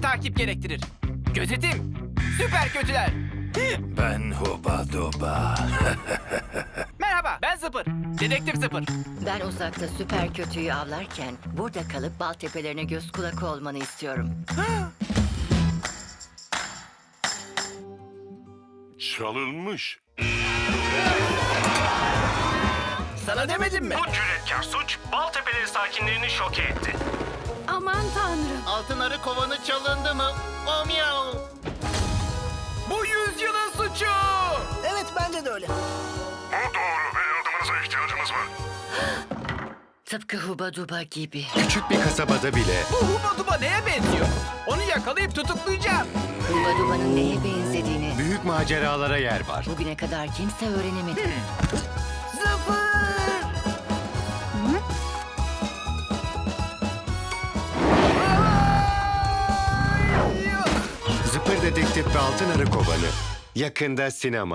takip gerektirir. Gözetim. Süper kötüler. Ben Huba Duba. Merhaba ben Zıpır. Dedektif Zıpır. Ben uzakta süper kötüyü avlarken burada kalıp bal tepelerine göz kulak olmanı istiyorum. Çalınmış. Sana demedim mi? Bu cüretkar suç Baltepeleri sakinlerini şoke etti. Aman tanrım. Altın arı kovanı çalındı mı? Oh miau. Bu yüzyılın suçu. Evet bence de öyle. Yardımınıza ihtiyacımız var. Tıpkı Huba Duba gibi. Küçük bir kasabada bile Bu Huba Duba neye benziyor? Onu yakalayıp tutuklayacağım. Huba Duba'nın neye benzediğini büyük maceralara yer var. bugüne kadar kimse öğrenemedi. Dedektif ve Altın Arı Kovanı yakında sinema.